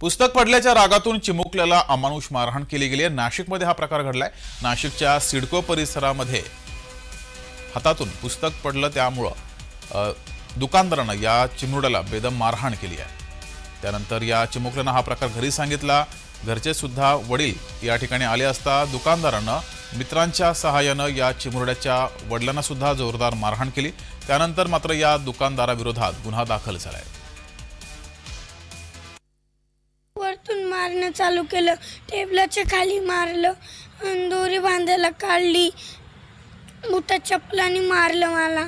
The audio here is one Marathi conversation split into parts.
पुस्तक पडल्याच्या रागातून चिमुकल्याला अमानुष मारहाण केली गेली आहे. नाशिकमध्ये हा प्रकार घडलाय. नाशिकच्या सिडको परिसरामध्ये हातातून पुस्तक पडलं त्यामुळं दुकानदारानं या चिमुरड्याला बेदम मारहाण केली आहे. त्यानंतर या चिमुकल्यानं हा प्रकार घरी सांगितला. घरचे सुद्धा वडील या ठिकाणी आले असता दुकानदारानं मित्रांच्या सहाय्यानं या चिमुरड्याच्या वडिलांना सुद्धा जोरदार मारहाण केली. त्यानंतर मात्र या दुकानदाराविरोधात गुन्हा दाखल झाला आहे मारणं चालू केलं. टेबलाच्या खाली मारलं. दोरी बांधायला काढली. बुटात चपलाने मारलं मला.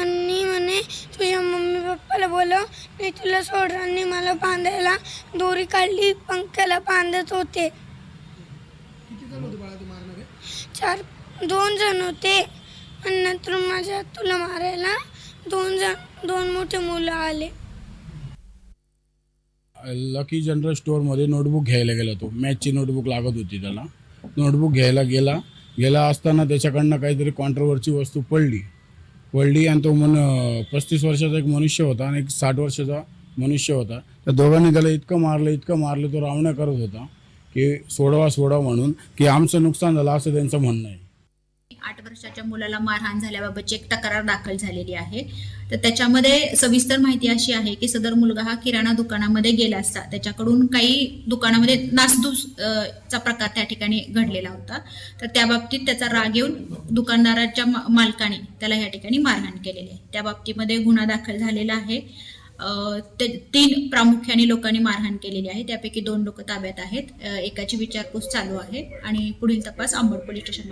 आणि म्हणे तुझ्या मम्मी पप्पाला बोलव. मी तुला सोडरांनी मला बांधायला दोरी काढली. पंख्याला बांधत होते. चार दोन जण होते. आणि नंतर माझ्या तुला मारायला दोन जण दोन मोठे मुलं आले. लकी जनरल स्टोअरमध्ये नोटबुक घ्यायला गेला तो मॅचची नोटबुक लागत होती त्याला नोटबुक घ्यायला गेला. गेला असताना त्याच्याकडनं काहीतरी कॉन्ट्रोवर्सी वस्तू पडली. पडली आणि तो मन पस्तीस वर्षाचा एक मनुष्य होता आणि एक साठ वर्षाचा मनुष्य होता. त्या दोघांनी त्याला इतकं मारलं इतकं मारलं तो रावण्या करत होता की सोडवा सोडा म्हणून की आमचं नुकसान झालं असं त्यांचं म्हणणं आहे. आठ वर्षाच्या मुलाला मारहाण झाल्याबाबतची एक तक्रार दाखल झालेली आहे. तर त्याच्यामध्ये सविस्तर माहिती अशी आहे की सदर मुलगा हा किराणा दुकानामध्ये गेला असता. त्याच्याकडून काही दुकानामध्ये नासधूस चा प्रकार त्या ठिकाणी घडलेला होता. तर त्या बाबतीत त्याचा राग येऊन दुकानदाराच्या मा- मालकाने त्याला या ठिकाणी मारहाण केलेली आहे. त्या बाबतीमध्ये गुन्हा दाखल झालेला आहे. ते तीन प्रामुख्याने लोकांनी मारहाण केलेली आहे. त्यापैकी दोन लोक ताब्यात आहेत. एकाची विचारपूस चालू आहे आणि पुढील तपास आंबड पोलीस स्टेशन